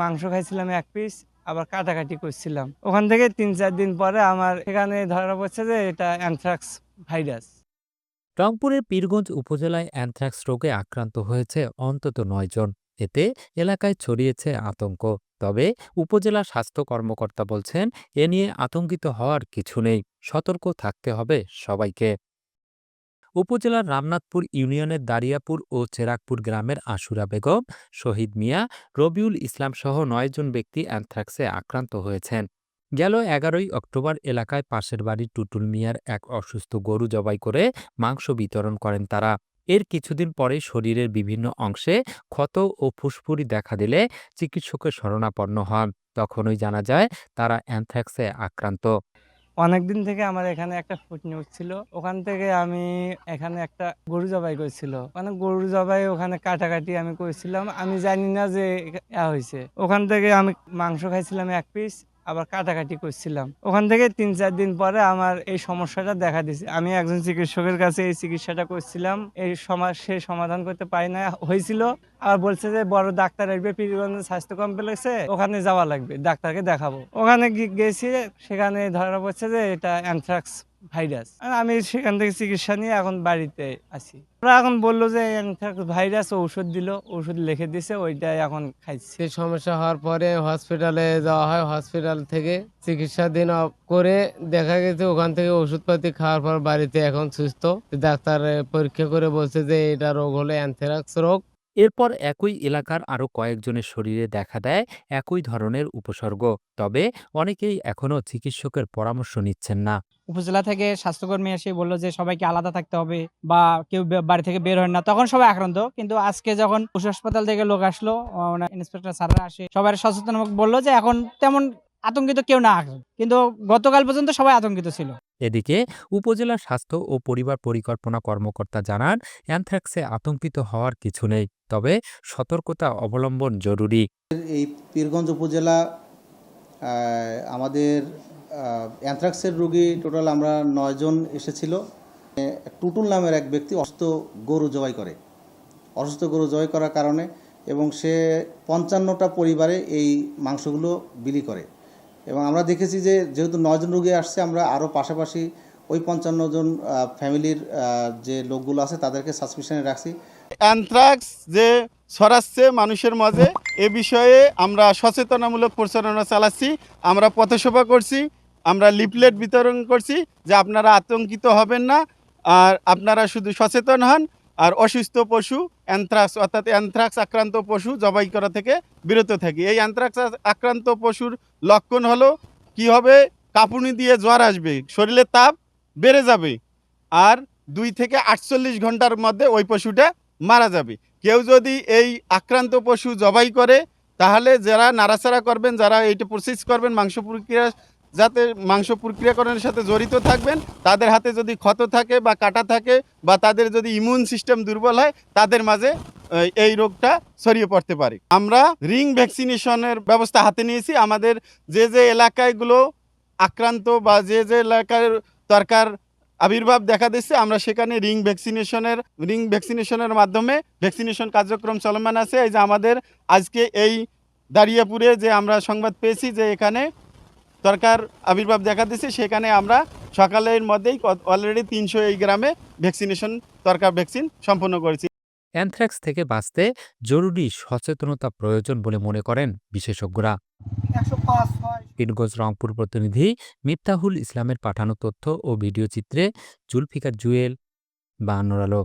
মাংস খাইছিলাম এক পিস আবার কাটাকাটি করছিলাম। ওখান থেকে তিন চার দিন পরে আমার এখানে ধরা পড়ছে যে এটা অ্যানথ্রাক্স ভাইরাস রংপুরের পীরগঞ্জ উপজেলায় অ্যানথ্রাক্স রোগে আক্রান্ত হয়েছে অন্তত নয় জন। এতে এলাকায় ছড়িয়েছে আতঙ্ক। তবে উপজেলা স্বাস্থ্য কর্মকর্তা বলছেন, এ নিয়ে আতঙ্কিত হওয়ার কিছু নেই। সতর্ক থাকতে হবে সবাইকে। উপজেলার রামনাথপুর ইউনিয়নের দারিয়াপুর ও চেরাকপুর গ্রামের আশুরা বেগম, শহীদ মিয়া, রবিউল ইসলাম সহ নয়জন ব্যক্তি অ্যানথ্রাক্সে আক্রান্ত হয়েছেন। গেল এগারোই অক্টোবর এলাকায় পাশের বাড়ির টুটুল মিয়ার এক অসুস্থ গরু জবাই করে মাংস বিতরণ করেন তারা। এর কিছুদিন পরে শরীরের বিভিন্ন অংশে ক্ষত ও ফুসফুরি দেখা দিলে চিকিৎসকের শরণাপন্ন হন। তখনই জানা যায়, তারা অ্যানথ্রাক্সে আক্রান্ত। অনেকদিন থেকে আমার এখানে একটা ফুট নিউজ ছিল। ওখান থেকে আমি এখানে একটা গরু জবাই করেছিল। মানে গরু জবাই ওখানে কাটাকাটি আমি করেছিলাম। আমি জানি না যে হয়েছে। ওখান থেকে আমি মাংস খাইছিলাম এক পিস আবার কাটাকাটি করছিলাম। ওখান থেকে তিন চার দিন পরে আমার এই সমস্যাটা দেখা দিছে। আমি একজন চিকিৎসকের কাছে এই চিকিৎসাটা করছিলাম। এই সমাজ সে সমাধান করতে পারি না হয়েছিল। আর বলছে যে, বড় ডাক্তার আসবে পীরগঞ্জ স্বাস্থ্য কমপ্লেক্সে, ওখানে যাওয়া লাগবে, ডাক্তারকে দেখাবো। ওখানে গেছি, সেখানে ধরা পড়ছে যে, এটা অ্যানথ্রাক্স ভাইরাস? আর আমি সেখান থেকে চিকিৎসা নিয়ে এখন বাড়িতে আছি। ওরা এখন বলল যে অ্যানথ্রাক্স ভাইরাস ঔষধ দিল ওষুধ লিখে দিছে ওইটাই এখন খাইছি। সেই সমস্যা হওয়ার পরে হসপিটালে যাওয়া হয়। হসপিটাল থেকে চিকিৎসাধীন করে দেখা গেছে ওখান থেকে ওষুধপাতি খাওয়ার পর বাড়িতে এখন সুস্থ। ডাক্তার পরীক্ষা করে বলছে যে এটা রোগ হলো অ্যানথ্রাক্স রোগ। এরপর একই এলাকার আরও কয়েকজনের শরীরে দেখা দেয় একই ধরনের উপসর্গ। তবে অনেকেই এখনও চিকিৎসকের পরামর্শ নিচ্ছেন না। উপজেলা থেকে স্বাস্থ্যকর্মী এসে বলল যে, সবাইকে আলাদা থাকতে হবে বা কেউ বাড়ি থেকে বের হয় না। তখন সবাই আক্রান্ত। কিন্তু আজকে যখন পশু হাসপাতাল থেকে লোক আসলো ইন্সপেক্টর স্যাররা আসে, সবাই সচেতন বলল যে, এখন তেমন আতঙ্কিত কেউ না কিন্তু গতকাল পর্যন্ত সবাই আতঙ্কিত ছিল। এদিকে উপজেলা স্বাস্থ্য ও পরিবার পরিকল্পনা কর্মকর্তা জানান অ্যানথ্রাক্সে আতঙ্কিত হওয়ার কিছু নেই তবে সতর্কতা অবলম্বন জরুরি। এই পীরগঞ্জ উপজেলা আমাদের অ্যানথ্রাক্সের রোগী টোটাল আমরা নয়জন এসেছিল। টুটুল নামের এক ব্যক্তি অসুস্থ গরু জবাই করে। অসুস্থ গরু জবাই করার কারণে এবং সে পঞ্চান্নটা পরিবারে এই মাংসগুলো বিলি করে। এবং আমরা দেখেছি যে যেহেতু নয়জন রোগী আসছে, আমরা আরও পাশাপাশি ওই পঞ্চান্ন জন ফ্যামিলির যে লোকগুলো আছে তাদেরকে সাসপিশনে রাখছি। অ্যানথ্রাক্স যে ছড়াচ্ছে মানুষের মাঝে, এ বিষয়ে আমরা সচেতনামূলক প্রচারণা চালাচ্ছি, আমরা পথসভা করছি, আমরা লিফলেট বিতরণ করছি যে আপনারা আতঙ্কিত হবেন না, আর আপনারা শুধু সচেতন হন। আর অসুস্থ পশু অ্যানথ্রাক্স অর্থাৎ অ্যান্থ্রাক্স আক্রান্ত পশু জবাই করা থেকে বিরত থাকি। এই অ্যান্থ্রাক্স আক্রান্ত পশুর লক্ষণ হলো, কি হবে? কাঁপুনি দিয়ে জ্বর আসবে শরীরের তাপ বেড়ে যাবে আর দুই থেকে আটচল্লিশ ঘণ্টার মধ্যে ওই পশুটা মারা যাবে। কেউ যদি এই আক্রান্ত পশু জবাই করে, তাহলে যারা নাড়াচাড়া করবেন, যারা এইটা প্রসেস করবেন, মাংস প্রক্রিয়া যাতে মাংস প্রক্রিয়াকরণের সাথে জড়িত থাকবেন, তাদের হাতে যদি ক্ষত থাকে বা কাটা থাকে বা তাদের যদি ইমিউন সিস্টেম দুর্বল হয়, তাদের মাঝে এই রোগটা ছড়িয়ে পড়তে পারে। আমরা রিং ভ্যাকসিনেশনের ব্যবস্থা হাতে নিয়েছি। আমাদের যে যে এলাকায়গুলো আক্রান্ত বা যে যে এলাকার দরকার আবির্ভাব দেখা দিচ্ছে, আমরা সেখানে রিং ভ্যাকসিনেশনের রিং ভ্যাকসিনেশনের মাধ্যমে ভ্যাকসিনেশন কার্যক্রম চলমান আছে। এই যে আমাদের আজকে এই দাঁড়িয়াপুরে যে আমরা সংবাদ পেয়েছি যে এখানে দরকার আবির্ভাব দেখা দিচ্ছে সেখানে আমরা সকালের মধ্যেই অলরেডি তিনশো এই গ্রামে ভ্যাকসিনেশন দরকার ভ্যাকসিন সম্পন্ন করেছি। অ্যানথ্রাক্স থেকে বাঁচতে জরুরি সচেতনতা প্রয়োজন বলে মনে করেন বিশেষজ্ঞরা। পীরগঞ্জ রংপুর প্রতিনিধি মিফতাহুল ইসলামের পাঠানো তথ্য ও ভিডিও চিত্রে জুলফিকার জুয়েল বা আনোর আলো